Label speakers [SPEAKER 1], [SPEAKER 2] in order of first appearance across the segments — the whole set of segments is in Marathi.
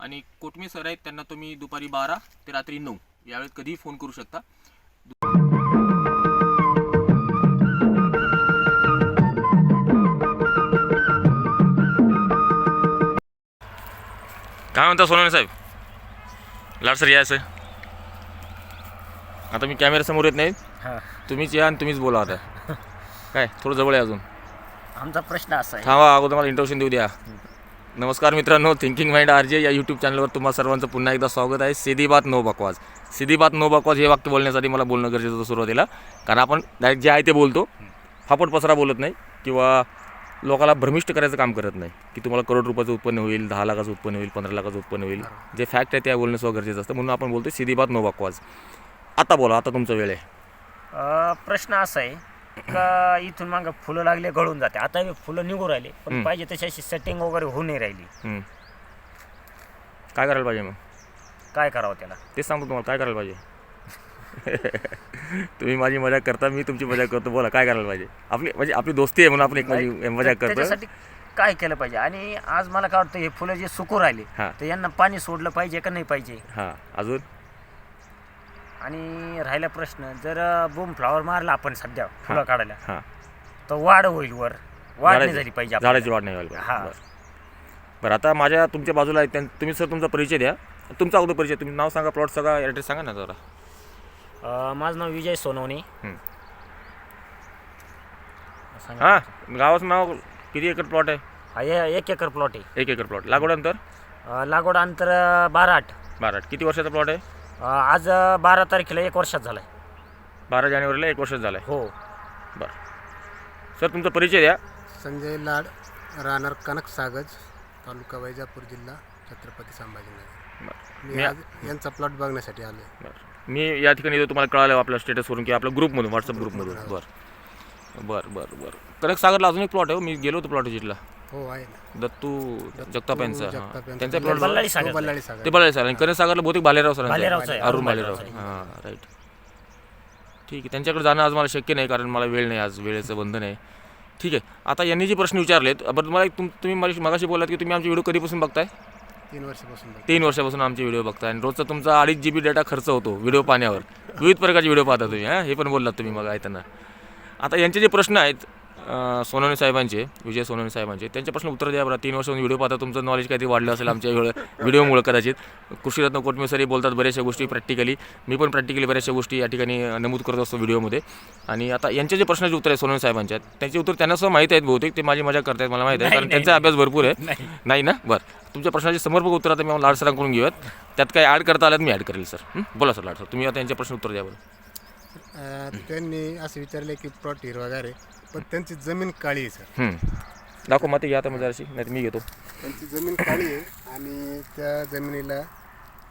[SPEAKER 1] आणि कोटमी सर आहेत त्यांना तुम्ही दुपारी बारा ते रात्री नऊ यावेळेत कधीही फोन करू शकता. काय म्हणता सोनवणे साहेब? लाडसर यायचं आता मी कॅमेऱ्यासमोर येत नाही
[SPEAKER 2] हा.
[SPEAKER 1] तुम्हीच या आणि तुम्हीच बोला आता. काय थोडं जवळ आहे अजून.
[SPEAKER 2] आमचा प्रश्न असा आहे.
[SPEAKER 1] थांबा अगोदर मला इंट्रोडक्शन देऊ द्या. नमस्कार मित्रांनो थिंकिंग माइंड आर जे या यूट्यूब चॅनलवर तुम्हा सर्वांचं पुन्हा एकदा स्वागत आहे. सिधी बात नो बकवाज सिधी बात नो बकवाज हे वाक्य बोलण्यासाठी मला बोलणं गरजेचं होतं सुरुवातीला. कारण आपण डायरेक्ट जे आहे ते बोलतो. फापट पसरा बोलत नाही किंवा लोकाला भ्रमिष्ट करायचं काम करत नाही. की तुम्हाला करोड रुपयाचं उत्पन्न होईल दहा लाखाचं उत्पन्न होईल पंधरा लाखाचं उत्पन्न होईल. जे फॅक्ट आहे त्या बोलणं सुद्धा गरजेचं असतं. म्हणून आपण बोलतो सिधी बात नो बकवाज आता बोला आता तुमचा वेळ आहे.
[SPEAKER 2] प्रश्न असा आहे. का इथून मागं फुलं लागले गळून जाते. आता हे फुलं निघू राहिले पण. पाहिजे तशी अशी सेटिंग वगैरे होऊ नाही राहिली.
[SPEAKER 1] हम्म. काय करायला पाहिजे मग?
[SPEAKER 2] काय करावं त्याला?
[SPEAKER 1] तेच सांगतो तुम्हाला काय करायला पाहिजे? तुम्ही माझी मजा करता मी तुमची मजा करतो. बोला काय करायला पाहिजे? आपली म्हणजे आपली दोस्ती आहे म्हणून आपण एक माझी मजा
[SPEAKER 2] तर
[SPEAKER 1] करतो
[SPEAKER 2] त्याच्यासाठी काय केलं पाहिजे? आणि आज मला काय वाटतं हे फुलं जे सुकू राहिले
[SPEAKER 1] हा.
[SPEAKER 2] तर यांना पाणी सोडलं पाहिजे का नाही पाहिजे?
[SPEAKER 1] हां अजून?
[SPEAKER 2] आणि राहिला प्रश्न जर बूम फ्लॉवर मारला आपण सध्या फुलं काढायला
[SPEAKER 1] हां.
[SPEAKER 2] तर वाढ होईल वर. वाढ नाही झाली पाहिजे.
[SPEAKER 1] झाडाची वाढ नाही.
[SPEAKER 2] हा.
[SPEAKER 1] बरं. आता माझ्या तुमच्या बाजूला आहे तुम्ही सर तुमचा परिचय द्या. तुमचा अगोदर परिचय तुम्ही नाव सांगा प्लॉट सांगा ॲड्रेस सांगा ना जरा.
[SPEAKER 2] माझं नाव विजय सोनवणे.
[SPEAKER 1] हां गावाचं नाव किती एकर प्लॉट आहे?
[SPEAKER 2] हा एक एकर प्लॉट आहे.
[SPEAKER 1] एक एकर प्लॉट लागवड अंतर?
[SPEAKER 2] लागवड अंतर बारा आठ.
[SPEAKER 1] बारा किती वर्षाचा प्लॉट आहे?
[SPEAKER 2] आज बारा तारखेला एक वर्षात झालाय.
[SPEAKER 1] बारा जानेवारीला एक वर्षाचा झाला आहे
[SPEAKER 2] हो.
[SPEAKER 1] बरं. सर तुमचा परिचय द्या.
[SPEAKER 3] संजय लाड राहणार कनक सागज तालुका वैजापूर जिल्हा छत्रपती संभाजीनगर.
[SPEAKER 1] बरं.
[SPEAKER 3] मी
[SPEAKER 1] मी-
[SPEAKER 3] आज यांचा प्लॉट बघण्यासाठी आलो
[SPEAKER 1] बरं. मी या ठिकाणी येतो तुम्हाला कळालं आपल्या स्टेटसवरून किंवा आपल्या ग्रुपमधून व्हॉट्सअप ग्रुपमधून बरं. बरं बरं बरं. कनक सागरला अजून एक प्लॉट आहे हो. मी गेलो होतो प्लॉट व्हिजिटला
[SPEAKER 3] हो आहे ना.
[SPEAKER 1] दत्तू जगताप यांचा हां.
[SPEAKER 3] जगताप यांचा.
[SPEAKER 1] त्यांचा प्लॉट
[SPEAKER 2] बल्लाळी सागर.
[SPEAKER 3] बल्लाळी सागर.
[SPEAKER 1] ते बघायला सर आणि कनक सागरला बहुतेक भालेराव सर
[SPEAKER 2] भालेरावचं आहे,
[SPEAKER 1] अरुण
[SPEAKER 2] अरुण
[SPEAKER 1] भालेराव
[SPEAKER 2] भालेरावचं
[SPEAKER 1] हां राईट ठीक आहे त्यांच्याकडे जाणं आज मला शक्य नाही कारण मला वेळ नाही आज वेळेचं बंधन आहे. ठीक आहे आता यांनी जे प्रश्न विचारलेत बरं तुम्हाला एक तुम तुम्ही मला मगाशी बोललात की तुम्ही आमचे व्हिडिओ कधीपासून बघताय?
[SPEAKER 3] तीन वर्षापासून बघतो.
[SPEAKER 1] तीन वर्षापासून आमचे व्हिडिओ बघताय. आणि रोजचा तुमचा अडीच जी बी डेटा खर्च होतो व्हिडिओ पाहण्यावर. विविध प्रकारचे व्हिडिओ पाहता तुम्ही हां? हे पण बोललात तुम्ही मग ऐकताना आता यांचे जे प्रश्न आहेत सोनवणे साहेबांचे विजय सोनवणे साहेबांचे. त्यांचे प्रश्न उत्तर द्या बरं. तीन वर्षापासून व्हिडिओ पाहता तुमचं नॉलेज काहीतरी वाढलं असेल आमच्या व्हिडिओमुळे कदाचित. कृषीरत्न कोटमेसरी बोलतात बऱ्याचशा गोष्टी प्रॅक्टिकली मी पण प्रॅक्टिकली बऱ्याचशा गोष्टी या ठिकाणी नमूद करत असतो व्हिडिओमध्ये आणि आता यांचे जे प्रश्नाचे उत्तर आहे सोनवणे साहेबांच्या त्यांचे उत्तर त्यांना सुद्धा माहीत आहेत बहुतेक. ते माझी मजा करतायत मला माहीत आहे. कारण त्यांचा अभ्यास भरपूर आहे. नाही. ना? बरं. तुमच्या प्रश्नाचे समर्पक उत्तर आता मी लाड सरांकडून घेऊयात. त्यात काही ॲड करता आल्यात मी ॲड करेल सर. हं? बोला सर लाड सर. तुम्ही आता यांच्या प्रश्न उत्तर द्या बरं.
[SPEAKER 3] त्यांनी असं विचारले की प्लॉट हिरवागार आहे. पण त्यांची जमीन काळी आहे सर.
[SPEAKER 1] हं. दाखव मग ते घ्या आता अशी नाही मी घेतो.
[SPEAKER 3] त्यांची जमीन काळी आहे आणि त्या जमिनीला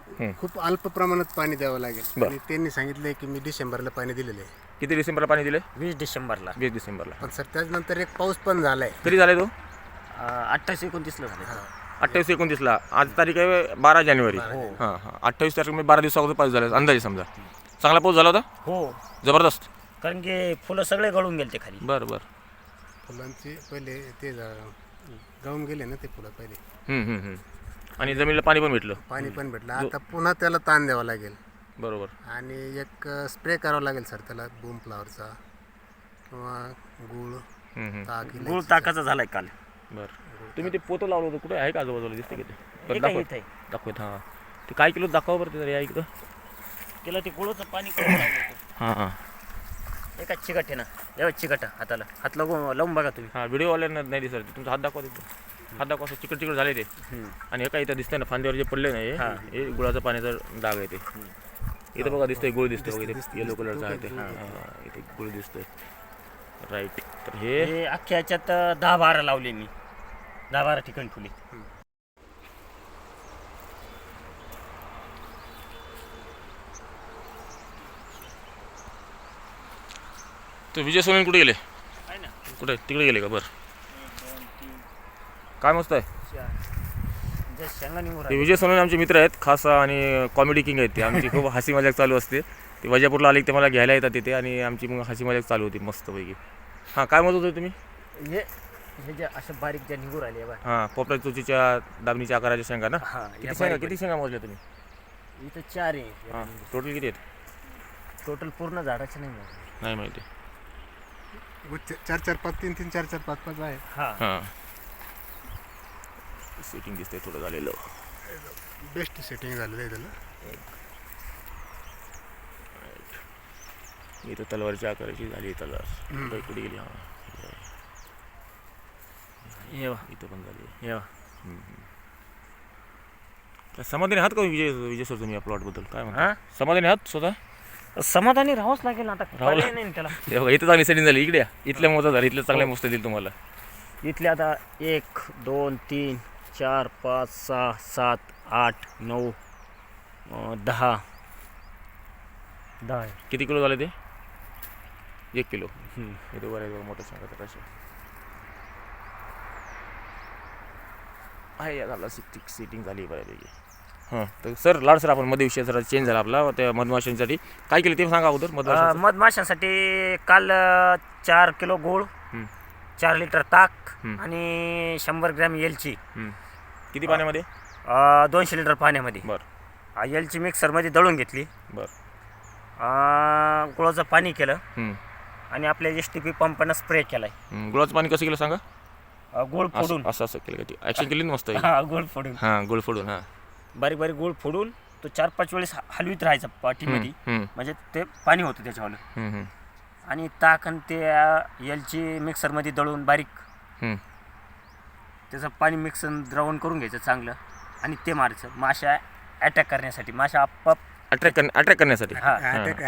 [SPEAKER 1] हम्म.
[SPEAKER 3] खूप अल्प प्रमाणात पाणी द्यावं लागेल.
[SPEAKER 1] बरं.
[SPEAKER 3] आणि त्यांनी सांगितले की मी डिसेंबरला पाणी दिलेलं आहे.
[SPEAKER 1] किती डिसेंबरला पाणी दिले
[SPEAKER 2] वीस डिसेंबरला.
[SPEAKER 1] वीस डिसेंबरला.
[SPEAKER 3] पण सर त्याच्यानंतर एक पाऊस पण झाला आहे
[SPEAKER 1] कधी झाले तो?
[SPEAKER 2] अठ्ठावीस एकोणतीसला झाले
[SPEAKER 1] अठ्ठावीस एकोणतीसला. आज तारीख आहे बारा जानेवारी.
[SPEAKER 2] हो
[SPEAKER 1] हां हां. अठ्ठावीस तारखेला बारा दिवस अगोदर पाऊस झाला अंदाजे समजा. चांगला पाऊस झाला होता?
[SPEAKER 2] हो.
[SPEAKER 1] जबरदस्त.
[SPEAKER 2] कारण की फुलं सगळे गळून गेले ते खाली.
[SPEAKER 1] बरं बरं.
[SPEAKER 3] फुलांची पहिले ते जा- गळून गेले ना ते फुलं पहिले.
[SPEAKER 1] हं, हं, हं. आणि जमिनीला पाणी पण भेटलं.
[SPEAKER 3] पाणी पण भेटलं. आता पुन्हा त्याला ताण द्यावा लागेल.
[SPEAKER 1] बरोबर.
[SPEAKER 3] आणि एक स्प्रे करावा लागेल सर त्याला बूम फ्लावरचा. किंवा गुळ. ताक
[SPEAKER 2] गुळ
[SPEAKER 3] इलायची.
[SPEAKER 2] ताकाचा झालाय काल.
[SPEAKER 1] बरं. तुम्ही ते पोतं लावलं होतं कुठे? आहे का आजूबाजूला? दिसते किती बरं
[SPEAKER 2] काय
[SPEAKER 1] दाखव
[SPEAKER 2] आहे?
[SPEAKER 1] दाखवत हां. ते काय किलो? दाखवा बरं ते जरा या इकडं.
[SPEAKER 2] केलं ते गुळाचं पाणी करून लावलं होतं.
[SPEAKER 1] हां हां.
[SPEAKER 2] एका चिकट आहे ना एवढं चिकट आहे हाताला. हात लावून लावून बघा तुम्ही.
[SPEAKER 1] हां व्हिडिओवाल्यांना नाही दिसत तुमचा हात दाखवा तिथं. हात दाखवा असं चिकट चिकट झाले ते.
[SPEAKER 2] हम्म.
[SPEAKER 1] आणि हे काय इथं दिसतंय ना फांद्यावर जे पडले ना
[SPEAKER 2] हां.
[SPEAKER 1] हे. हे गुळाचा पाण्याचा डाग आहे ते. इथं बघा दिसतंय गुळ दिसतंय बघा इथे. येलो कलरचा आहे ते. हां इथे गुळ दिसतोय. राईट तर हे
[SPEAKER 2] हे अख्ख्या ह्याच्यात अं, दहा बारा लावले मी. दहा बारा ठिकाणी फुले
[SPEAKER 1] ते विजय सोनेन कुठे गेले? कुठे? तिकडे गेले का? बरं. काय मस्त आहे. ते विजय सोनवणे आमचे मित्र आहेत खास आणि कॉमेडी किंग आहेत ते. आमची खूप हसी मजाक चालू असते. ते वजापूरला आले ते मला घ्यायला येतात तिथे आणि आमची मग हसी मजाक चालू होती मस्तपैकी. हां काय म्हणत होते तुम्ही?
[SPEAKER 2] हे हे जे असे बारीक ज्या निघून बा
[SPEAKER 1] हां पोपटा चुचीच्या दाबणीच्या आकाराच्या शेंगा ना?
[SPEAKER 2] हा
[SPEAKER 1] किती शेंगा किती शेंगा मोजल्या तुम्ही?
[SPEAKER 2] इथं चार
[SPEAKER 1] हां
[SPEAKER 2] आहे
[SPEAKER 1] टोटल किती आहेत?
[SPEAKER 2] टोटल पूर्ण झाडाचे नाही.
[SPEAKER 1] नाही माहिती.
[SPEAKER 3] गुच्छ चार चार पाच तीन तीन चार चार पाच पाच आहे.
[SPEAKER 2] हा.
[SPEAKER 1] हां. सेटिंग दिसते थोडं झालेलं.
[SPEAKER 3] बेस्ट सेटिंग झालेलं आहे त्याला.
[SPEAKER 1] इथं तलवारच्या आकाराची झाली तलवार कुठे कुठे गेली? हां.
[SPEAKER 2] ये बा
[SPEAKER 1] इथं पण झाली.
[SPEAKER 2] ये बा
[SPEAKER 1] काय समाधानी आहात का विजय विजय सर तुम्ही या प्लॉटबद्दल काय म्हणता?
[SPEAKER 2] हा?
[SPEAKER 1] समाधानी आहात स्वतः?
[SPEAKER 2] समाधानी राहावंच लागेल आता.
[SPEAKER 1] राहावं
[SPEAKER 2] नाही ना त्याला.
[SPEAKER 1] हे बघा इथं चांगली सेटिंग झाली. इकडे या. इथल्या मोजा झाली. इथल्या चांगल्या मस्त देईल तुम्हाला.
[SPEAKER 2] इथले आता एक दोन तीन चार पाच सहा सात आठ नऊ अं, दहा. दहा आहे.
[SPEAKER 1] किती किलो झाले ते? एक किलो.
[SPEAKER 2] हम्म.
[SPEAKER 1] इथे बरं मोठं सांगा कसे. आहे या झाला. सिटिंग झाली बऱ्यापैकी. हां. तर सर लाड सर आपण मध्ये विषय जरा चेंज झाला आपला. त्या मधमाशांसाठी. काय केलं ते सांगा अगोदर
[SPEAKER 2] अं, मधमाशांसाठी काल अं, चार किलो गूळ. चार लिटर ताक
[SPEAKER 1] हम्म.
[SPEAKER 2] आणि शंभर ग्रॅम एलची.
[SPEAKER 1] किती पाण्यामध्ये?
[SPEAKER 2] अं, दोनशे लिटर पाण्यामध्ये.
[SPEAKER 1] बरं.
[SPEAKER 2] अं, एलची मिक्सरमध्ये दळून घेतली.
[SPEAKER 1] बरं.
[SPEAKER 2] अं, गुळाचं पाणी केलं.
[SPEAKER 1] हम्म.
[SPEAKER 2] आणि आपल्या एस टी पी पंपानं स्प्रे केलाय.
[SPEAKER 1] हम्म. गुळाचं पाणी कसं केलं सांगा?
[SPEAKER 2] अं, गुळ फोडून.
[SPEAKER 1] असं असं असं केलं का ते? ॲक्शन केली ना मस्त
[SPEAKER 2] हा गुळ फोडून.
[SPEAKER 1] हां गुळ फोडून हां.
[SPEAKER 2] बारीक बारीक गुळ फोडून तो चार पाच वेळेस ह- हलवीत राहायचा पाठीमध्ये. म्हणजे ते पाणी होतं त्याच्यावर. आणि ताक आणि ते अं, एलची मिक्सरमध्ये दळून बारीक. त्याचं पाणी मिक्स द्रवण करून घ्यायचं चांगलं. आणि ते मारायचं. माशा अटॅक करण्यासाठी. माशा आपाप
[SPEAKER 1] अटॅक करण्या अटॅक करण्यासाठी?
[SPEAKER 2] हा.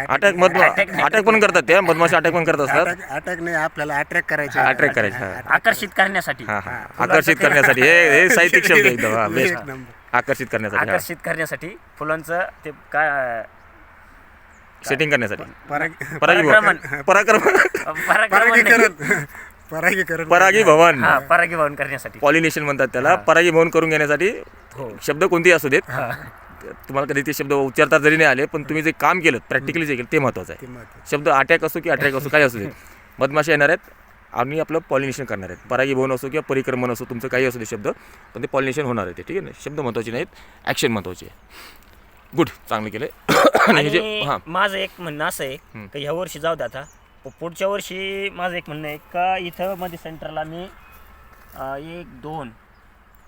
[SPEAKER 1] अटॅक अटॅक पण करतात त्या मधमाशा अटॅक पण करत असतात.
[SPEAKER 3] अटॅक नाही. आपल्याला अट्रॅक्ट करायचे
[SPEAKER 1] अटॅक करायचे हा
[SPEAKER 2] आकर्षित करण्यासाठी.
[SPEAKER 1] आकर्षित करण्यासाठी. हे साहित्यिक शब्द एकदम हा
[SPEAKER 3] एक
[SPEAKER 1] बेस्ट
[SPEAKER 3] नंबर.
[SPEAKER 1] आकर्षित करण्यासाठी
[SPEAKER 2] आकर्षित करण्यासाठी फुलांचं ते काय
[SPEAKER 1] सेटिंग करण्यासाठी.
[SPEAKER 3] पराग
[SPEAKER 1] परागी
[SPEAKER 2] पराक्रमण. परागीभवन
[SPEAKER 3] परागीकरण. परागीकरण.
[SPEAKER 1] परागी भवन
[SPEAKER 2] हा परागीभवन करण्यासाठी.
[SPEAKER 1] पॉलिनेशन म्हणतात त्याला. परागी भवन करून घेण्यासाठी
[SPEAKER 2] हो.
[SPEAKER 1] शब्द कोणतेही असू देत.
[SPEAKER 2] हा.
[SPEAKER 1] तुम्हाला कधी ते शब्द उच्चारता जरी नाही आले पण तुम्ही जे काम केलं प्रॅक्टिकली जे केलं ते महत्त्वाचं आहे.
[SPEAKER 3] ते महत्त्वाचं.
[SPEAKER 1] शब्द अटॅक असो की अटॅक असो काय असू देत. मधमाशा येणार आहेत. आणि आपलं पॉलिनेशन करणार आहेत. परागी भवन असो किंवा परिक्रमण असो तुमचं काही असू दे शब्द पण ते पॉलिनेशन होणार आहे ते ठीक आहे ना? शब्द महत्त्वाचे नाहीत ॲक्शन महत्त्वाचे आहे. गुड चांगलं केलं. आणि हे जे हां.
[SPEAKER 2] माझं एक म्हणणं असं आहे. की ह्या वर्षी जाऊ दे आता. पुढच्या वर्षी माझं एक म्हणणं आहे का इथं मध्ये सेंटरला मी एक दोन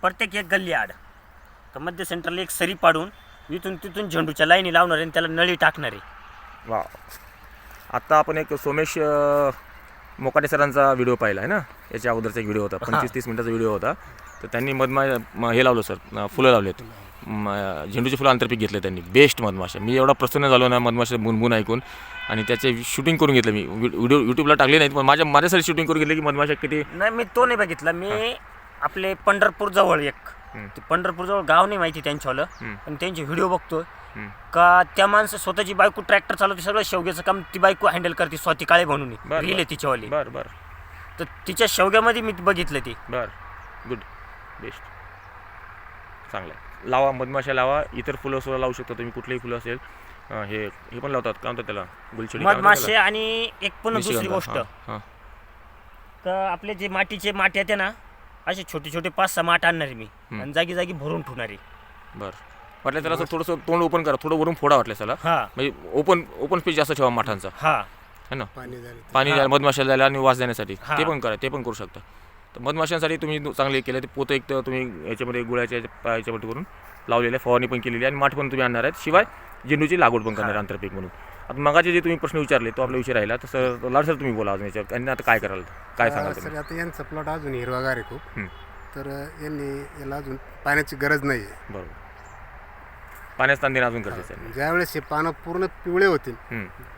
[SPEAKER 2] प्रत्येक एक गल्ली आड. तर मध्य सेंटरला एक सरी पाडून इथून तिथून झेंडूच्या लाईनी लावणार आहे आणि त्याला नळी टाकणार. आहे
[SPEAKER 1] वा आत्ता आपण एक सोमेश मोकाटे सरांचा व्हिडिओ पाहिला आहे ना? याच्या अगोदरचा एक व्हिडिओ होता. पंचवीस तीस मिनिटाचा व्हिडिओ होता. तर त्यांनी मधमा हे लावलं सर. फुलं लावलेत. झेंडूची फुलं आंतरपीक घेतले त्यांनी. बेस्ट मधमाशा. मी एवढा प्रसन्न झालो ना मधमाशा बुनबुन ऐकून. आणि त्याचे शूटिंग करून घेतलं मी. व्हि- व्हिडिओ यूट्यूबला टाकले नाहीत पण माझ्या माझ्यासाठी शूटिंग करून घेतले की मधमाशा किती
[SPEAKER 2] नाही मी तो नाही बघितला. मी आपले पंढरपूर जवळ एक. ते पंढरपूर जवळ गाव नाही माहिती त्यांच्यावालं. पण त्यांचे व्हिडिओ
[SPEAKER 1] हम्म.
[SPEAKER 2] का त्या माणसं स्वतःची बायको ट्रॅक्टर चालवते सगळं शेवग्याचं काम ती बायको हँडल करते स्वाती काळे म्हणून. रील आहे तिच्यावाली.
[SPEAKER 1] बरं बरं.
[SPEAKER 2] तर तिच्या शेवग्यामध्ये मी बघितलं ती.
[SPEAKER 1] बरं. गुड बेस्ट चांगलं आहे लावा मधमाशा लावा. इतर फुलं सुद्धा लावू शकता तुम्ही कुठलेही फुलं असेल. हे हे पण लावतात. काय म्हणतात त्याला? गुलछडी.
[SPEAKER 2] मधमाशे? आणि एक पण दुसरी गोष्ट. का आपले जे मातीचे माठ येते ना असे छोटे छोटे पाच सहा माठ आणणार मी.
[SPEAKER 1] हम्म.
[SPEAKER 2] आणि जागी जागी भरून ठेवणारे
[SPEAKER 1] बरं. वाटलं त्याला असं थोडंसं तोंड ओपन करा. थोडं वरून फोडा वाटलं त्याला.
[SPEAKER 2] हा.
[SPEAKER 1] म्हणजे ओपन ओपन स्पेस जास्त ठेवा माठांचा.
[SPEAKER 2] हा.
[SPEAKER 1] है ना?
[SPEAKER 3] पाणी झालं
[SPEAKER 1] पाणी
[SPEAKER 2] हा.
[SPEAKER 1] द्यायला आणि वास देण्यासाठी.
[SPEAKER 2] हा.
[SPEAKER 1] ते पण करा ते पण करू शकता. तर मधमाशांसाठी तुम्ही दु- चांगले केले ते पोतं एक तर तुम्ही याच्यामध्ये गुळाच्या याच्या- याच्यामध्ये करून लावलेले आहे, फवारणी पण केलेली आहे आणि माठ पण तुम्ही आणणार आहेत. शिवाय झेंडूची लागवड पण करणार आहे आंतरपीक म्हणून. आता मगाचे जे तुम्ही प्रश्न विचारले तो आपला विषय राहिला. तसं लाड सर तुम्ही बोला अजून याच्यावर. आणि आता काय कराल? काय सांगाल तुम्ही?
[SPEAKER 3] सर आता यांचा प्लॉट अजून हिरवागार आहे खूप. तर यांनी याला अजून पाण्याची गरज नाही आहे
[SPEAKER 1] बरोबर. पाण्यात ताण देणं अजून गरजेचं आहे.
[SPEAKER 3] ज्यावेळेस हे पानं पूर्ण पिवळे होतील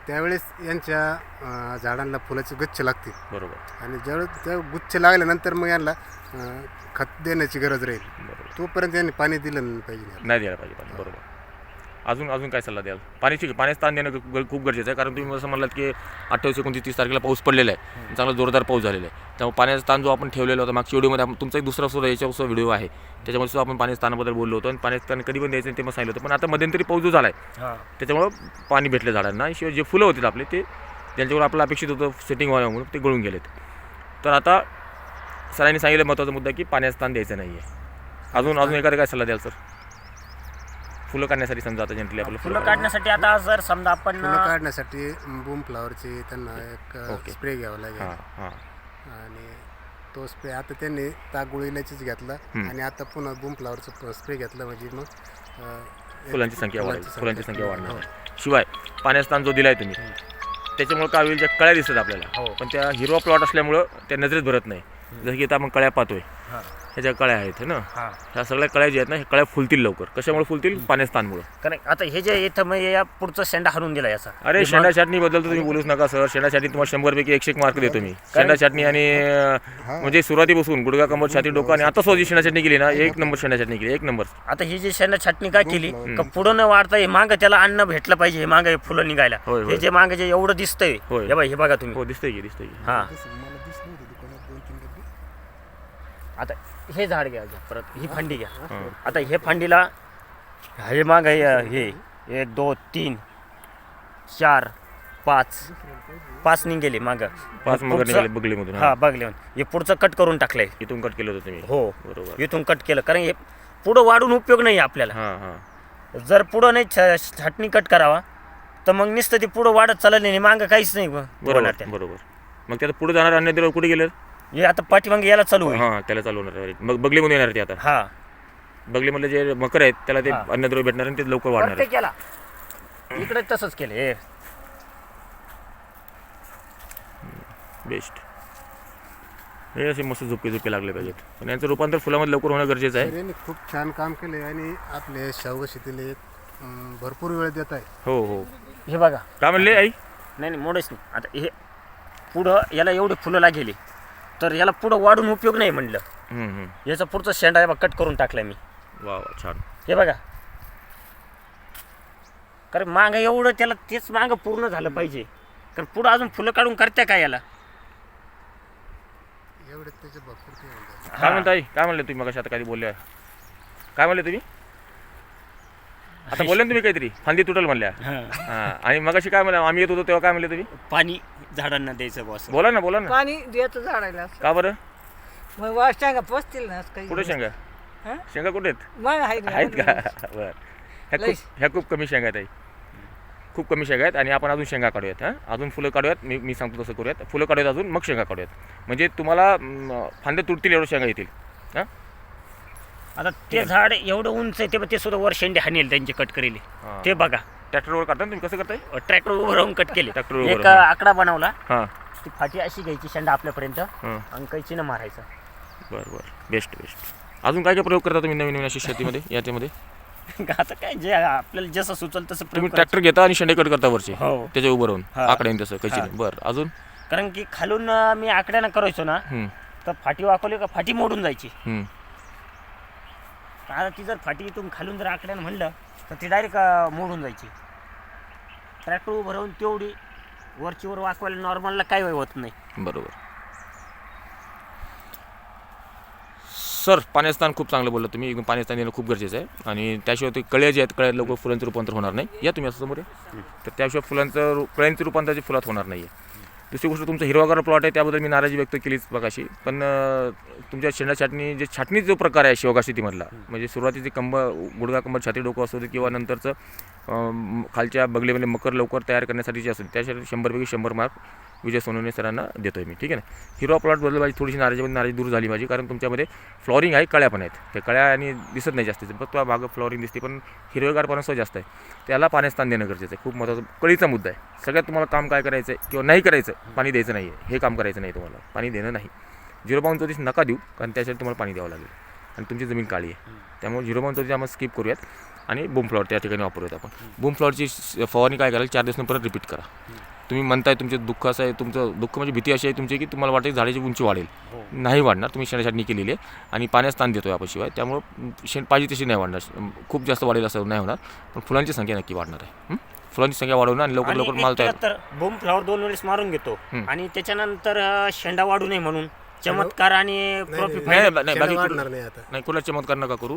[SPEAKER 3] त्यावेळेस यांच्या अं, झाडांना फुलाचे गुच्छ लागतील.
[SPEAKER 1] बरोबर.
[SPEAKER 3] आणि ज्यावेळेस त्या गुच्छ लागल्यानंतर मग यांना अं, खत देण्याची गरज राहील.
[SPEAKER 1] बरोबर.
[SPEAKER 3] तोपर्यंत यांनी पाणी दिलं नाही पाहिजे.
[SPEAKER 1] नाही द्यायला पाहिजे पाणी. बरोबर. अजून अजून काय सल्ला द्याल? पाण्याची पाण्याचं ताण देणं ग- खूप गरजेचं आहे. कारण तुम्ही असं म्हणलात की अठ्ठावीस एकोणतीस तीस तारखेला पाऊस पडलेला आहे. चांगला जोरदार पाऊस झालेला आहे. त्यामुळे पाण्याचा ताण जो आपण ठेवलेला होता मागच्या व्हिडिओमध्ये आपण तुमचा एक दुसरा सुद्धा याच्यावर सुद्धा व्हिडिओ आहे. त्याच्यामध्ये सुद्धा आपण पाण्याच्या ताणाबद्दल बोललो होतो आणि पाण्याचं ताण कधी पण द्यायचं नाही ते मग सांगितलं होतं. पण आता मध्यंतरी पाऊस जो झाला आहे
[SPEAKER 2] हां.
[SPEAKER 1] त्याच्यामुळं पाणी भेटलं झाडांना. आणि शिवाय जे फुलं होते आपले ते ज्यांच्यावर आपलं अपेक्षित होतं सेटिंग व्हावं म्हणून ते गळून गेलेत. तर आता सरांनी सांगितलं महत्त्वाचा मुद्दा की पाण्याचं ताण द्यायचं नाही आहे अजून अजून एखादा काय सल्ला द्याल सर? फुलं काढण्यासाठी समजा आता जनरली आपलं
[SPEAKER 2] फुलं काढण्यासाठी आता जर समजा आपण
[SPEAKER 3] फुलं काढण्यासाठी बूम फ्लावरची त्यांना एक
[SPEAKER 1] ओके.
[SPEAKER 3] स्प्रे घ्यावा लागेल
[SPEAKER 1] हां हां
[SPEAKER 3] आणि तो स्प्रे आता त्यांनी तागुळ इलायचीच घेतला. आणि आता पुन्हा बूम फ्लावरचं स्प्रे घेतला म्हणजे मग अं, एक
[SPEAKER 1] फुलांची संख्या वाढेल
[SPEAKER 3] फुलांची
[SPEAKER 1] फुलांची संख्या
[SPEAKER 3] हो.
[SPEAKER 1] वाढणार शिवाय पाण्याचा ताण जो दिलाय तुम्ही त्याच्यामुळे काय होईल ज्या कळ्या दिसतात आपल्याला
[SPEAKER 2] हो.
[SPEAKER 1] पण त्या हिरवा प्लॉट असल्यामुळं त्या नजरेत भरत नाही जसं की आता आपण कळ्या पाहतोय.
[SPEAKER 2] हां.
[SPEAKER 1] ह्या ज्या कळ्या आहेत है ना?
[SPEAKER 2] हां.
[SPEAKER 1] ह्या सगळ्या कळ्या ज्या आहेत ना ह्या कळ्या फुलतील लवकर. कशामुळे फुलतील? पाण्याच्या ताणमुळे
[SPEAKER 2] कारण आता हे जे इथं मग या पुढचं शेंडा हरून दिला याचा.
[SPEAKER 1] अरे शेंडा चटणी बद्दल तर तुम्ही बोलूच नका सर. शेंडा चटणी तुम्हाला शंभर पैकी एकशे एक मार्क देतो मी. शेंडा चटणी आणि अं, म्हणजे सुरुवातीपासून गुडगा कमर छाती डोकं आणि आता स्वतः शेंडा चटणी केली ना एक नंबर शेंडा चटणी केली एक नंबर.
[SPEAKER 2] आता ही जी शेंडा छाटणी काय केली का पुढं न वाढता हे मागं त्याला अन्न भेटलं पाहिजे हे मागं हे फुलं निघायला.
[SPEAKER 1] होय, होय.
[SPEAKER 2] हे जे मागं जे एवढं दिसतंय
[SPEAKER 1] होय.
[SPEAKER 2] हे बघा हे बघा तुम्ही.
[SPEAKER 1] हो दिसतंय की दिसतंय की.
[SPEAKER 2] हा. आता हे झाड घ्या घ्या, परत ही फांडी घ्या. आता हे फांडीला हे माग हे एक दोन तीन चार पाच पाच निघेले माग.
[SPEAKER 1] पाच मगर निघाले बगलीमधून
[SPEAKER 2] हा.
[SPEAKER 1] हा.
[SPEAKER 2] बघले हे पुढचं कट करून टाकलंय.
[SPEAKER 1] इथून कट केलं होतं तुम्ही?
[SPEAKER 2] हो.
[SPEAKER 1] बरोबर.
[SPEAKER 2] इथून कट केलं. कारण हे पुढं वाढून उपयोग नाही आपल्याला.
[SPEAKER 1] हां हां.
[SPEAKER 2] जर पुढं नाही छ- छाटणी कट करावा तर मग नुसतं ते पुढं वाढत चाललं नाही मागं काहीच नाही
[SPEAKER 1] बरोबर
[SPEAKER 2] त्या.
[SPEAKER 1] बरोबर. मग त्यात पुढे जाणार अन्य कुठे गेले
[SPEAKER 2] हे आता पाठीमागे यायला चालू होईल
[SPEAKER 1] हां त्याला चालू होणार आहे. मग बगलीमधून येणार ते आता.
[SPEAKER 2] हा.
[SPEAKER 1] बगलीमधले जे मकर आहेत त्याला ते. अन्नद्रव्य भेटणार आणि ते लवकर वाढणार आहे.
[SPEAKER 2] प्रत्येक याला. इकडे तसंच केलं हे.
[SPEAKER 1] बेस्ट हे असे मस्त झोपे झोपे लागले पाहिजेत. पण यांचं रूपांतर फुलामध्ये लवकर होणं गरजेचं आहे.
[SPEAKER 3] खूप छान काम केले आणि आपले शावग शेतीला अं, भरपूर वेळ देत आहे.
[SPEAKER 1] हो हो.
[SPEAKER 2] हे बघा.
[SPEAKER 1] काय म्हणले आई?
[SPEAKER 2] नाही नाही मोडेच नाही. आता हे पुढं याला एवढी फुलं लागेली. तर याला पुढं वाढून उपयोग नाही म्हणलं.
[SPEAKER 1] हम्म, हम्म.
[SPEAKER 2] याचा पुढचा शेंडा आहे बघ कट करून टाकलाय मी.
[SPEAKER 1] वा वा छान.
[SPEAKER 2] हे बघा. कारण मागं एवढं त्याला तेच मागं पूर्ण झालं पाहिजे. कारण पुढं अजून फुलं काढून करत्या काय याला?
[SPEAKER 3] एवढे त्याचे भरपूर ते होऊन जाईल.
[SPEAKER 1] काय म्हणता आई काय म्हणले तुम्ही? मग आता काही बोलले काय म्हणले तुम्ही? आता बोलले ना तुम्ही काहीतरी? फांदी तुटल म्हणल्या. हां. आणि मग काय म्हणलं आम्ही येत होतो तेव्हा काय म्हणले तुम्ही?
[SPEAKER 2] पाणी. झाडांना द्यायचं बॉस
[SPEAKER 1] बोला ना बोला ना.
[SPEAKER 4] पाणी देतो झाडाला
[SPEAKER 1] का बरं?
[SPEAKER 4] मग वाशांगा पोचतील ना काही
[SPEAKER 1] कुठे शेंगा?
[SPEAKER 4] हं?
[SPEAKER 1] शेंगा कुठे आहेत?
[SPEAKER 4] मग आहे ना,
[SPEAKER 1] आहेत का? बरं. ह्या
[SPEAKER 4] लई.
[SPEAKER 1] खूप ह्या खूप कमी शेंगा आहेत आई. खूप कमी शेंगा आहेत आणि आपण अजून शेंगा काढूयात हां. अजून फुलं काढूयात. मी मी सांगतो तसं करूयात. फुलं काढूयात अजून मग शेंगा काढूयात. म्हणजे तुम्हाला अं, फांद्या तुटतील एवढं शेंगा येतील हां.
[SPEAKER 2] आता ते झाड एवढं उंच आहे ते ते सुद्धा वर शेंडे हाणेल त्यांचे कट करेल. ते बघा.
[SPEAKER 1] ट्रॅक्टरवर काढता ना तुम्ही? कसं करताय?
[SPEAKER 2] ट्रॅक्टर उभं राहून कट केले.
[SPEAKER 1] Tractor उभं
[SPEAKER 2] एक
[SPEAKER 1] राहून.
[SPEAKER 2] आकडा बनवला.
[SPEAKER 1] हां.
[SPEAKER 2] ती फाटी अशी घ्यायची शेंडा आपल्यापर्यंत
[SPEAKER 1] हां.
[SPEAKER 2] आणि कैचीनं मारायचं.
[SPEAKER 1] बरं बरं. बेस्ट बेस्ट अजून काय काय प्रयोग करता तुम्ही नवीन नवीन अशी शेतीमध्ये याच्यामध्ये?
[SPEAKER 2] आता काय जे आपल्याला जसं सुचल तसं
[SPEAKER 1] तुम्ही
[SPEAKER 2] प्रयोग.
[SPEAKER 1] ट्रॅक्टर घेता आणि शेंडे कट करता वरचे?
[SPEAKER 2] हो.
[SPEAKER 1] त्याच्या उभं राहून
[SPEAKER 2] हा.
[SPEAKER 1] आकड्याने तसं
[SPEAKER 2] हा.
[SPEAKER 1] बरं अजून?
[SPEAKER 2] कारण की खालून अं, मी आकड्यानं करायचो ना तर फाटी वाकवली का फाटी मोडून जायची. आता ती जर फाटी इथून खालून जर आकड्यानं म्हणलं तर ती डायरेक्ट मोडून जायची. ट्रॅक्टर उभं राहून तेवढी वरची वर वाकवायला नॉर्मलला काही होत नाही.
[SPEAKER 1] बरोबर. सर पाण्याचं स्थान खूप चांगलं बोललं तुम्ही. एकदम येणं देणं खूप गरजेचं आहे. आणि त्याशिवाय ते कळ्या जे आहेत कळ्यात लवकर फुलांचं रूपांतर होणार नाही. या तुम्ही असं समोर तर त्याशिवाय फुलांचं कळ्यांचं रूपांतर जे फुलात होणार नाही आहे दुसरी गोष्ट तुमचा हिरवागार प्लॉट आहे त्याबद्दल मी नाराजी व्यक्त केलीच बघाशी. पण तुमच्या शेंडा छाटणी जे छाटणी जो प्रकार आहे शेवगा शेतीमधला म्हणजे सुरुवातीचे कंब गुडगा कंबर छाती डोकं असू दे किंवा नंतरचं खालच्या बगलेमध्ये मकर लवकर तयार करण्यासाठी जे असेल त्यासाठी शंभरपैकी शंभर मार्क विजय सोनवणे सरांना देतो आहे मी ठीक आहे ना? हिरवा प्लॉटबद्दल माझी थोडीशी नाराजीमध्ये नाराजी दूर झाली माझी कारण तुमच्यामध्ये फ्लॉरिंग आहे कळ्या पण आहेत. त्या कळ्या आणि दिसत नाही जास्त फक्त भाग फ्लॉरिंग दिसते पण हिरवेगारपणा जास्त आहे. त्याला पाण्यात स्थान देणं गरजेचं आहे. खूप महत्त्वाचा कळीचा मुद्दा आहे. सगळ्यात तुम्हाला काम काय करायचं आहे किंवा नाही करायचं पाणी द्यायचं नाही आहे हे काम करायचं नाही तुम्हाला. पाणी देणं नाही. झिरो बाऊन चौतीस नका देऊ कारण त्यासाठी तुम्हाला पाणी द्यावं लागेल. आणि तुमची जमीन काळी आहे. त्यामुळे झिरो बाऊन चौतीस आम्हाला स्किप करूयात. आणि बूम फ्लॉवर त्या ठिकाणी वापरूयात आपण. बूम फ्लॉवरची फवारणी काय कराल? चार दिवसांनी परत रिपीट करा. तुम्ही म्हणताय तुमचे दुःख असं आहे तुमचं दुःख म्हणजे भीती अशी आहे तुमची की तुम्हाला वाटतं की झाडाची उंची वाढेल.
[SPEAKER 2] हो.
[SPEAKER 1] नाही वाढणार तुम्ही शेणाछाटणी केलेली आहे. आणि पाण्यास ताण देतोय आपण शिवाय त्यामुळं शेण पाहिजे तशी नाही वाढणार. खूप जास्त वाढेल असं नाही होणार. पण फुलांची संख्या नक्की वाढणार आहे? फुलांची संख्या वाढवणं आणि लवकर लवकर माल तयार
[SPEAKER 2] तर बोंब फ्लावर दोन वेळेस मारून घेतो. आणि त्याच्यानंतर शेंडा वाढू नये म्हणून. चमत्कार आणि प्रॉफिट
[SPEAKER 1] नाही, नाही, नाही,
[SPEAKER 3] शेंडा
[SPEAKER 1] बाकी
[SPEAKER 3] वाढणार
[SPEAKER 1] कुठं-
[SPEAKER 3] नाही आता.
[SPEAKER 1] नाही कुठला चमत्कार नका करू.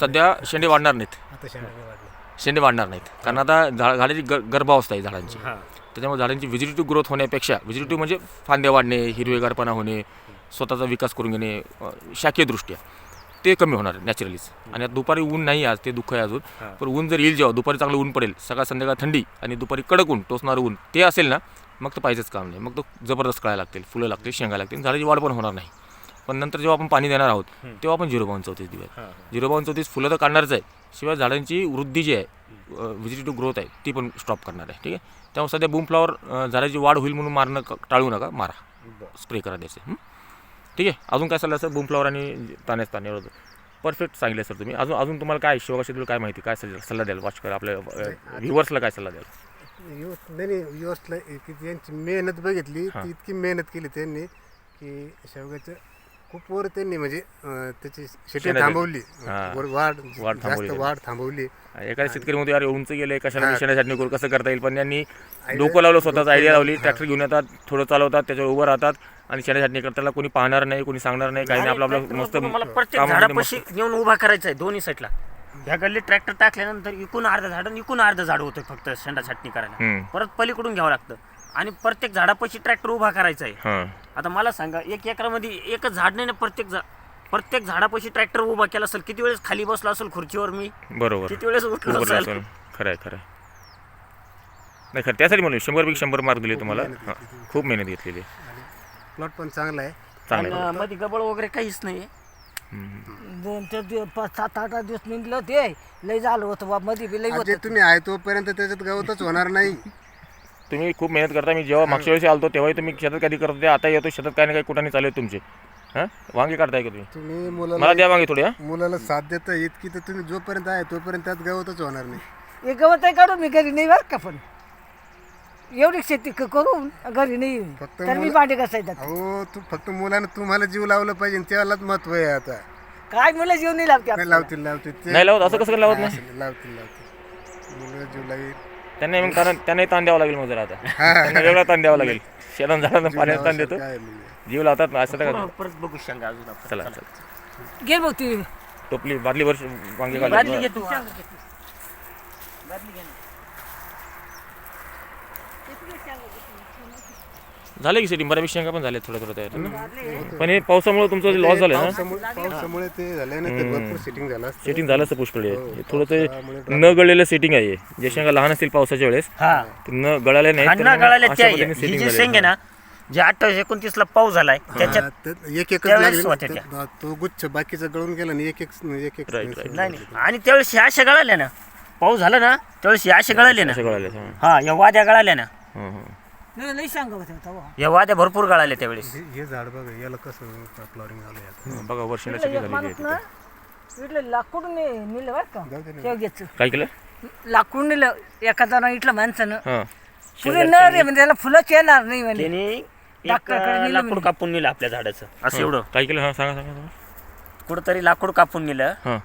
[SPEAKER 1] सध्या शेंडे वाढणार नाहीत.
[SPEAKER 3] आता शेंडा नाही वाढणार.
[SPEAKER 1] शेंडे वाढणार नाहीत. कारण आता झा झाडाची ग गर्भावस्था आहे झाडांची.
[SPEAKER 2] हा.
[SPEAKER 1] त्याच्यामुळे झाडांची व्हिजिटिव्ह ग्रोथ होण्यापेक्षा व्हिजिटिव्ह म्हणजे फांद्या वाढणे हिरवेगारपणा होणे स्वतःचा विकास करून घेणे अ, शाकीयदृष्ट्या. ते कमी होणार नॅचरलीच आणि आता दुपारी ऊन नाही आज ते दुःख आहे अजून.
[SPEAKER 2] हा.
[SPEAKER 1] पण ऊन जर येईल जेव्हा दुपारी चांगलं ऊन पडेल. सकाळ संध्याकाळ थंडी आणि दुपारी कडक ऊन टोचणारं ऊन ते असेल ना मग तर पाहिजेच काम नाही. मग तो जबरदस्त कळायला लागतील फुलं लागतील शेंगा लागतील झाडाची वाढ पण होणार नाही. पण नंतर जेव्हा आपण पाणी देणार आहोत तेव्हा आपण झिरो बावन चौतीस
[SPEAKER 2] हा
[SPEAKER 1] झिरो बावन चौतीस फुलं तर काढणारच आहे. शिवाय झाडांची वृद्धी जी आहे व्हिजिटिव्ह ग्रोथ आहे ती पण स्टॉप करणार आहे. ठीक आहे? त्यामुळे सध्या बूम फ्लॉवर झाडाची वाढ होईल म्हणून मारणं टाळू नका मारा. स्प्रे करा द्यायचे हं? ठीक आहे? अजून काय सल्ला सर? बूम फ्लॉवर आणि ताण्यास एवढं. परफेक्ट सांगितलं सर तुम्ही. अजून अजून तुम्हाला काय शिवकाशी काय माहिती काय सल्ला सल्ला द्याल? वाच करा आपल्या व्ह्युअर्सला काय सल्ला द्याल?
[SPEAKER 3] यू नाही यांची मेहनत बघितली
[SPEAKER 1] हां.
[SPEAKER 3] ती इतकी मेहनत केली त्यांनी की शेवग्याचं खूप वर त्यांनी म्हणजे अं, त्याची शेती
[SPEAKER 1] शेणाचं-
[SPEAKER 3] थांबवली.
[SPEAKER 1] हां.
[SPEAKER 3] वर वाढ
[SPEAKER 1] वाढ
[SPEAKER 3] जास्त
[SPEAKER 1] थांबवली.
[SPEAKER 3] वाढ थांबवली.
[SPEAKER 1] एखाद्या शेतकरी मध्ये अरे उंच गेले कशाला करू कसं करता येईल? पण त्यांनी डोकं लावलं स्वतःच आयडिया लावली.
[SPEAKER 3] हां.
[SPEAKER 1] ट्रॅक्टर घेऊन येतात थोडं चालवतात त्याच्यावर उभं राहतात आणि शेणासाठी करताना कोणी पाहणार नाही कोणी सांगणार नाही काही नाही. आपलं आपलं मस्त
[SPEAKER 2] मला प्रत्येक
[SPEAKER 1] कामामध्ये मस्त-
[SPEAKER 2] झाडापाशी नेऊन उभा करायचा आहे दोन्ही साईडला ह्या गल्लीत ट्रॅक्टर टाकल्यानंतर इकून अर्धा झाड आणि इकून अर्ध झाड होतं फक्त शेंडा छाटणी करायला.
[SPEAKER 1] हम्म.
[SPEAKER 2] परत पलीकडून घ्यावं लागतं. आणि प्रत्येक झाडापाशी ट्रॅक्टर उभा करायचा आहे.
[SPEAKER 1] हां.
[SPEAKER 2] आता मला सांगा एक एकरामध्ये एकच झाड नाही ना प्रत्येक झा प्रत्येक झाडापाशी ट्रॅक्टर उभा केला असेल किती वेळेस खाली बसलो असेल खुर्चीवर मी?
[SPEAKER 1] बरोबर.
[SPEAKER 2] किती वेळेस उठलो
[SPEAKER 1] बरोबर
[SPEAKER 2] असेल?
[SPEAKER 1] असेल. खरं आहे खरं आहे नाही खरं त्यासाठी म्हणून शंभरपैकी शंभर मार्क दिले तुम्हाला. हां खूप मेहनत घेतलेली आहे.
[SPEAKER 3] प्लॉट पण चांगला आहे.
[SPEAKER 1] चांगलं आहे.
[SPEAKER 2] आणि मध्ये गबळ वगैरे काहीच नाही
[SPEAKER 4] दोन चार दिवस पाच सात आठ दिवस निघलं ते. लय झालं होतं बा मध्ये बी लय होतं
[SPEAKER 3] जे तुम्ही आहे तोपर्यंत त्याच्यात गवतच होणार नाही.
[SPEAKER 1] तुम्ही खूप मेहनत करता. मी जेव्हा मागच्या वेळेस आलतो तेव्हाही तुम्ही शेतात कधी करत होते. आता येतो शेतात काही ना काही कुठाने चालू तुमचे. हां? वांगे काढताय का तुम्ही?
[SPEAKER 3] तुम्ही
[SPEAKER 1] मला
[SPEAKER 3] मुलाला
[SPEAKER 1] द्या वांगे थोडे हां?
[SPEAKER 3] मुलाला साथ देता इतकी तर तुम्ही जोपर्यंत आहे तोपर्यंत त्यात गवतच होणार नाही.
[SPEAKER 4] हे गवत आहे काढून मी घरी नाही बरं का पण. एवढी शेती क- करून घरी नाही
[SPEAKER 3] फक्त
[SPEAKER 4] तर मी
[SPEAKER 3] मुलं-
[SPEAKER 4] भांडे घासायचं
[SPEAKER 3] अहो तू फक्त मुलानं तुम्हाला जीव लावला पाहिजे त्यालाच महत्त्व आहे आता.
[SPEAKER 4] काय मुलं जीव नाही लावते
[SPEAKER 3] नाही
[SPEAKER 4] आपल्याला.
[SPEAKER 3] लावतील लावतील. ते
[SPEAKER 1] नाही लावत असं कसं काय लावत नाही?
[SPEAKER 3] लावतील लावतील. मुलं जीव लावेल.
[SPEAKER 1] त्यांना मग कारण त्यांनाही ताण द्यावा लागेल मग जरा आता. त्यांना वेगळा ताण द्यावा लागेल. शेतात झाडांना पाण्यात ताण देतो.
[SPEAKER 3] काय म्हणजे
[SPEAKER 1] जीव लावतात ना असं तर
[SPEAKER 2] परत बघू शेंगा अजून आपण.
[SPEAKER 1] चला चला.
[SPEAKER 4] घे बघ ती.
[SPEAKER 1] टोपली बादली वर्ष वांगे
[SPEAKER 2] बादली
[SPEAKER 1] काढले
[SPEAKER 2] घे तू
[SPEAKER 1] झाले की सेटिंग बऱ्यापैकी शेंगा पण झाले थोडं थोडं तयार. ना पण हे पावसामुळे तुमचं लॉस झालं ना?
[SPEAKER 3] पावसामुळे पावसामुळे ते झालं ना ते भरपूर सेटिंग झालं असतं.
[SPEAKER 1] सेटिंग झालं असं पुष्कळ.
[SPEAKER 3] हो,
[SPEAKER 1] आहे थोडं ते न गळलेलं सेटिंग आहे हे. जे शेंगा लहान असतील पावसाच्या वेळेस
[SPEAKER 2] हा.
[SPEAKER 1] ते न गळाले नाही
[SPEAKER 2] अण्णा गळाले त्या ही
[SPEAKER 1] सेटिंग
[SPEAKER 2] जे शेंग आहे ना जे अठ्ठावीस एकोणतीस ला पाऊस झालाय त्याच्यात
[SPEAKER 3] हा, ते एक एक
[SPEAKER 2] त्यावेळेस होत्या त्या.
[SPEAKER 3] लागले तो गुच्छ बाकीचा गळून गेला आणि एक एक एक एक
[SPEAKER 1] Right, right.
[SPEAKER 2] नाही नाही. आणि त्यावेळेस ह्या अशा गळाल्या ना. पाऊस झाला ना त्यावेळेस ह्या अशा गळाल्या ना.
[SPEAKER 1] अशा गळाले हां.
[SPEAKER 2] हा या वाद्या गळाल्या ना.
[SPEAKER 1] हां हां
[SPEAKER 4] नाही लई सांगत होता तेव्हा.
[SPEAKER 2] या वाद्या भरपूर गळाल्या त्यावेळेस.
[SPEAKER 3] हे- हे झाड बघा याला कसं फ्लॉरिंग
[SPEAKER 1] हां, बघा वर्षाला
[SPEAKER 4] एक माणूस ना लाकूड ने- नेलं बरं का.
[SPEAKER 3] जाऊ दे ना.
[SPEAKER 4] शेवग्याचं
[SPEAKER 1] काय केलं?
[SPEAKER 4] लाकूड नेलं एका जण इथलं माणसानं.
[SPEAKER 1] हां.
[SPEAKER 4] फुलं न रे म्हणजे त्याला फुलंच येणार नाही म्हणे.
[SPEAKER 2] त्यांनी एक
[SPEAKER 4] डॉक्टरकडे नेलं
[SPEAKER 2] लाकूड
[SPEAKER 4] म्हणे.
[SPEAKER 2] कापून नेलं आपल्या झाडाचं. असं एवढं.
[SPEAKER 1] काय केलं? हां सांगा सांगा सांगा.
[SPEAKER 2] कुठंतरी लाकूड कापून नेलं.
[SPEAKER 1] हां.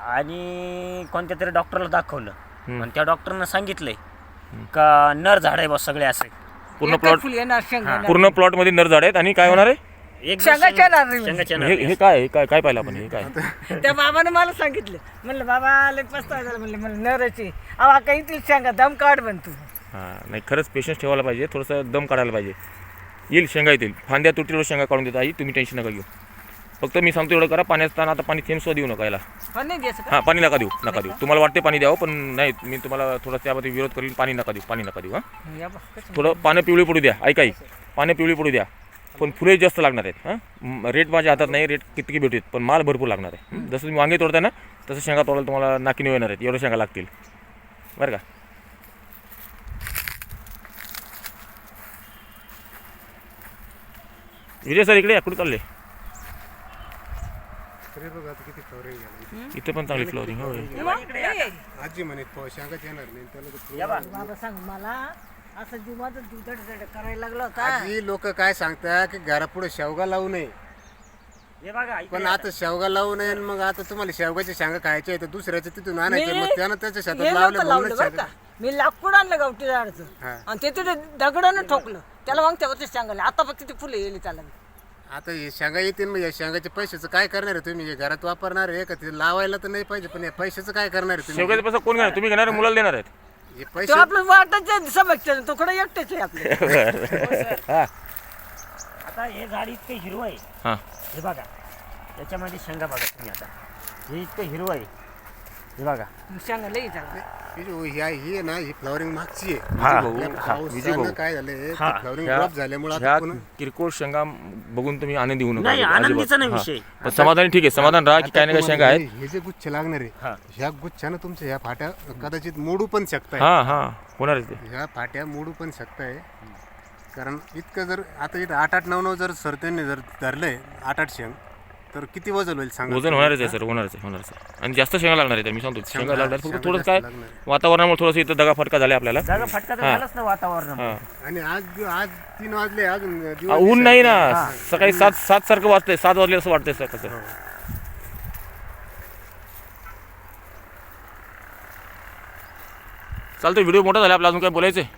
[SPEAKER 2] आणि कोणत्या तरी डॉक्टरला दाखवलं. आणि त्या डॉक्टरनं सांगितलंय का नर झाड आहे बस सगळे असे.
[SPEAKER 1] पूर्ण प्लॉट
[SPEAKER 4] फुल येणार शेंगा येणार.
[SPEAKER 1] पूर्ण प्लॉटमध्ये नर झाड आहेत आणि काय होणार आहे?
[SPEAKER 2] एक. शेंगाच्या
[SPEAKER 1] हे
[SPEAKER 2] नर.
[SPEAKER 1] हे काय आहे? काय काय पाहिलं आपण हे? काय?
[SPEAKER 4] त्या बाबानं मला सांगितलं. म्हणलं बाबा लय पस्तावा झाला. म्हणलं मला नराची. अहो काही ती सांगा दम काढ म्हण तू.
[SPEAKER 1] हां नाही खरंच पेशन्स ठेवायला पाहिजे. थोडंसं दम काढायला पाहिजे. येईल शेंगा येतील. फांद्या तुटीवर शेंगा काढून देता. आई तुम्ही टेन्शन नका घेऊ. फक्त मी सांगतो एवढं करा पाण्यात ताण आता पाणी थेंब सुद्धा देऊ नका याला.
[SPEAKER 4] पण नाही द्यायचं का?
[SPEAKER 1] हां पाणी नका देऊ नका देऊ. तुम्हाला वाटते पाणी द्यावं पण नाही मी तुम्हाला थोडं त्यामध्ये विरोध करेल पाणी नका देऊ पाणी नका देऊ हां.
[SPEAKER 4] या बा, कसं.
[SPEAKER 1] थोडं पानं पिवळी पडू द्या ऐका आई पानं पिवळी पडू द्या. पण फुले जास्त लागणार आहेत हां. रेट माझ्या हातात नाही रेट कितकी भेटू पण माल भरपूर लागणार आहे. हं? जसं तुम्ही वांगे तोडताय ना तसं शेंगा तोडायला तुम्हाला नाकीने येणार आहेत एवढ्या शेंगा लागतील. बरं का? विजय सर इकडे या, कुठे चालले?
[SPEAKER 3] तरी बघा आता किती फ्लॉरिंग झालं.
[SPEAKER 1] इथे पण चांगली फ्लोरिंग होय.
[SPEAKER 3] आजी म्हणे "प- शेंगाच येणार नाही त्याला तर.
[SPEAKER 4] बाबा सांग मला असं जीव माझं जीव धड करायला लागला होता.
[SPEAKER 3] आधी लोक काय सांगतात की घरापुढे शेवगा लावू नये.
[SPEAKER 2] हे बघा इकडे
[SPEAKER 3] पण आता शेवगा लावू नये आणि मग आता तुम्हाला शेवगाची शेंगा खायची आहे तर दुसऱ्याच्या तिथून आणायचे
[SPEAKER 4] मी-
[SPEAKER 3] मग त्यानं त्याच्या शेतात लावले
[SPEAKER 4] नव्हतं लावलं
[SPEAKER 3] म्हणूनच
[SPEAKER 4] बरं का.
[SPEAKER 3] शेतात-
[SPEAKER 4] मी लाकूड आणलं गावठी झाडाचं.
[SPEAKER 3] हा.
[SPEAKER 4] आणि ते तिथे दगडानं ठोकलं. त्याला मग तेव्हा सांगायला आता फक्त ती फुलं येली त्याला.
[SPEAKER 3] आता हे शेंगा येतील मग या शेंगाच्या पैशाचं काय करणार आहे तुम्ही? हे घरात वापरणार आहे का ते लावायला तर नाही पाहिजे पण या पैशाचं काय करणार आहे तुम्ही?
[SPEAKER 1] शेवग्याचे पैसा कोण घेणार? तुम्ही घेणार मुलाला देणार आहेत.
[SPEAKER 3] हे
[SPEAKER 4] तो
[SPEAKER 3] पैसे
[SPEAKER 4] आपलं वाटच समजते तो कडे एकटेच आहे आपले.
[SPEAKER 1] हा.
[SPEAKER 2] आता हे झाड इतकं हिरवं आहे.
[SPEAKER 1] हां.
[SPEAKER 2] हे बघा याच्यामध्ये शेंगा बघा तुम्ही आता. हे इतकं हिरवं आहे. हे बघा.
[SPEAKER 4] सांगायला ये त्याला
[SPEAKER 3] ही जो- ही ही आहे ना ही फ्लॉवरिंग मागची आहे
[SPEAKER 2] हा.
[SPEAKER 3] या
[SPEAKER 1] हा,
[SPEAKER 3] पावसानं
[SPEAKER 1] भाऊ
[SPEAKER 3] काय झालंय
[SPEAKER 2] हा.
[SPEAKER 3] फ्लॉवरिंग
[SPEAKER 1] ह्या-
[SPEAKER 3] ड्रॉप झाल्यामुळे
[SPEAKER 1] ह्या
[SPEAKER 3] पुन्हा
[SPEAKER 1] किरकोळ शेंगा बघून तुम्ही आनंदी होऊ नका
[SPEAKER 2] नाही,
[SPEAKER 1] अजिबात.
[SPEAKER 2] आनंदीचा नाही
[SPEAKER 1] हा.
[SPEAKER 2] विषय.
[SPEAKER 1] पण समाधानी ठीक आहे समाधान राहा की काय ना काय शेंगा आहेत
[SPEAKER 3] हे जे गुच्छ लागणार
[SPEAKER 2] हा.
[SPEAKER 3] आहे ह्या गुच्छानं तुमच्या ह्या फाट्या कदाचित मोडू पण शकताय
[SPEAKER 1] हा हा होणार आहे ते
[SPEAKER 3] ह्या फाट्या मोडू पण शकताय कारण इतकं जर आता इथं आठ आठ नऊ नऊ जर सर त्यांनी जर धरलंय आठ आठ शेंग तर किती वजन होईल सांगा
[SPEAKER 1] वजन होणारच आहे सर होणारच आहे होणारच आहे. आणि जास्त शेंगा लागणार आहे मी सांगतो. शेंगा लागणार फक्त
[SPEAKER 3] शेंगा
[SPEAKER 1] थोडं काय. वातावरणामुळे थोडंसं इथं दगा फटका झाला आपल्याला.
[SPEAKER 2] जागा फटका तर झालाच ना वातावरण
[SPEAKER 1] हा.
[SPEAKER 3] आणि आज आज तीन वाजले अजून
[SPEAKER 1] आ, ऊन नाही ना. सकाळी सात सात सारखं वाजतंय सात वाजले असं वाटतंय सर कसं चालतंय व्हिडिओ मोठा झाला आपला अजून काय बोलायचं आहे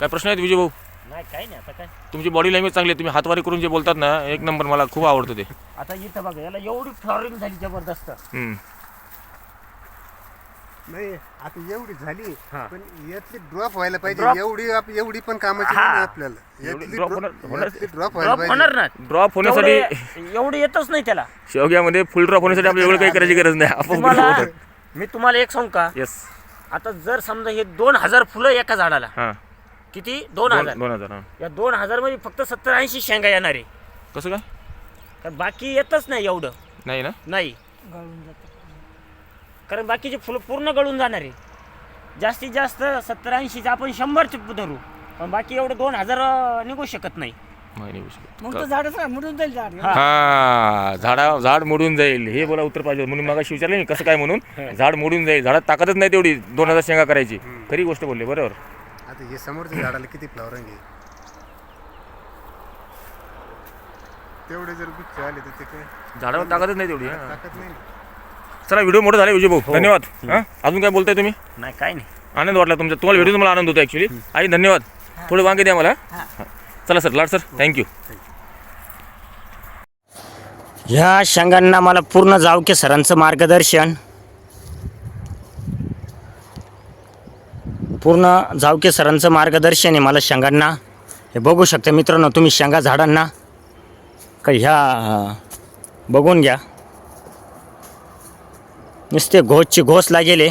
[SPEAKER 1] काय प्रश्न आहेत विजय भाऊ?
[SPEAKER 2] नाही काही नाही आता काय?
[SPEAKER 1] तुमची बॉडी लँग्वेज चांगली आहे. तुम्ही हातवारी करून जे बोलतात ना एक नंबर मला खूप आवडतं ते.
[SPEAKER 2] आता इथं बघा याला एवढी फ्लॉरिंग झाली जबरदस्त.
[SPEAKER 1] हम्म.
[SPEAKER 3] नाही आता एवढी झाली
[SPEAKER 2] हा.
[SPEAKER 3] पण यातली ड्रॉप व्हायला पाहिजे. एवढी आप- एवढी पण कामाची
[SPEAKER 2] हा.
[SPEAKER 3] नाही आपल्याला.
[SPEAKER 1] एवढी
[SPEAKER 3] यातली
[SPEAKER 1] drop
[SPEAKER 3] drop-
[SPEAKER 1] होणार- होणार-
[SPEAKER 3] यातली ड्रॉप व्हायला
[SPEAKER 2] ड्रॉप होणार
[SPEAKER 3] पाहिजे
[SPEAKER 2] ना
[SPEAKER 1] ड्रॉप होण्यासाठी
[SPEAKER 2] एवढे एवढे येतच नाही त्याला.
[SPEAKER 1] शेवग्यामध्ये फुल ड्रॉप होण्यासाठी आपल्याला एवढं काही करायची गरज नाही. आपण
[SPEAKER 2] तुम्हाला मी तुम्हाला एक सांगू का?
[SPEAKER 1] येस
[SPEAKER 2] आता जर समजा हे दोन हजार फुलं एका झाडाला
[SPEAKER 1] हां.
[SPEAKER 2] किती? दोन हजार.
[SPEAKER 1] दोन हजार हां.
[SPEAKER 2] या दोन हजारमध्ये फक्त सत्तर ऐंशी शेंगा येणार आहे.
[SPEAKER 1] कसं काय?
[SPEAKER 2] कारण बाकी येतच नाही एवढं.
[SPEAKER 1] नाही ना?
[SPEAKER 2] नाही.
[SPEAKER 4] गळून जातं.
[SPEAKER 2] कारण बाकीचे फुलं पूर्ण गळून जाणार आहे. जास्तीत जास्त सत्तर ऐंशीचं आपण शंभरचे धरू. पण बाकी एवढं दोन हजार अं, निघू शकत नाही.
[SPEAKER 1] नाही निघू शकत.
[SPEAKER 4] मग तो झाडच नाही मुडून जाईल झाड.
[SPEAKER 2] हा.
[SPEAKER 1] हा झाडा झाड मोडून जाईल. हे बोला उत्तर पाहिजे. म्हणून मग विचारलं मी कसं काय म्हणून? झाड मोडून जाईल. झाडात ताकदच नाही तेवढी दोन हजार शेंगा करायची. खरी गोष्ट बोलली बरोबर.
[SPEAKER 3] आता हे समोरच्या झाडाला किती फ्लॉवरिंग आहे. तेवढे जर गुच्छ आले तर ते काय?
[SPEAKER 1] झाडावर ताकदच नाही तेवढी हा.
[SPEAKER 3] ताकद नाही. ना.
[SPEAKER 1] चला व्हिडिओ मोठा झाला विजय भाऊ धन्यवाद. हा? अजून काय बोलताय तुम्ही?
[SPEAKER 2] नाही काय नाही.
[SPEAKER 1] आनंद वाटला तुमचा. तुम्हाला व्हिडिओ मला आनंद होतो ॲक्च्युली आई धन्यवाद. थोडे वांगे द्या मला. हा. चला सर. लाड सर. थँक्यू
[SPEAKER 2] ह्या शेंगांना मला पूर्ण जावके सरांचं मार्गदर्शन. पूर्ण जावके सरांचं मार्गदर्शन आहे मला शेंगांना. हे बघू शकता मित्रांनो तुम्ही शेंगा झाडांना. का ह्या बघून घ्या. नुसते घोसची घोस लागेले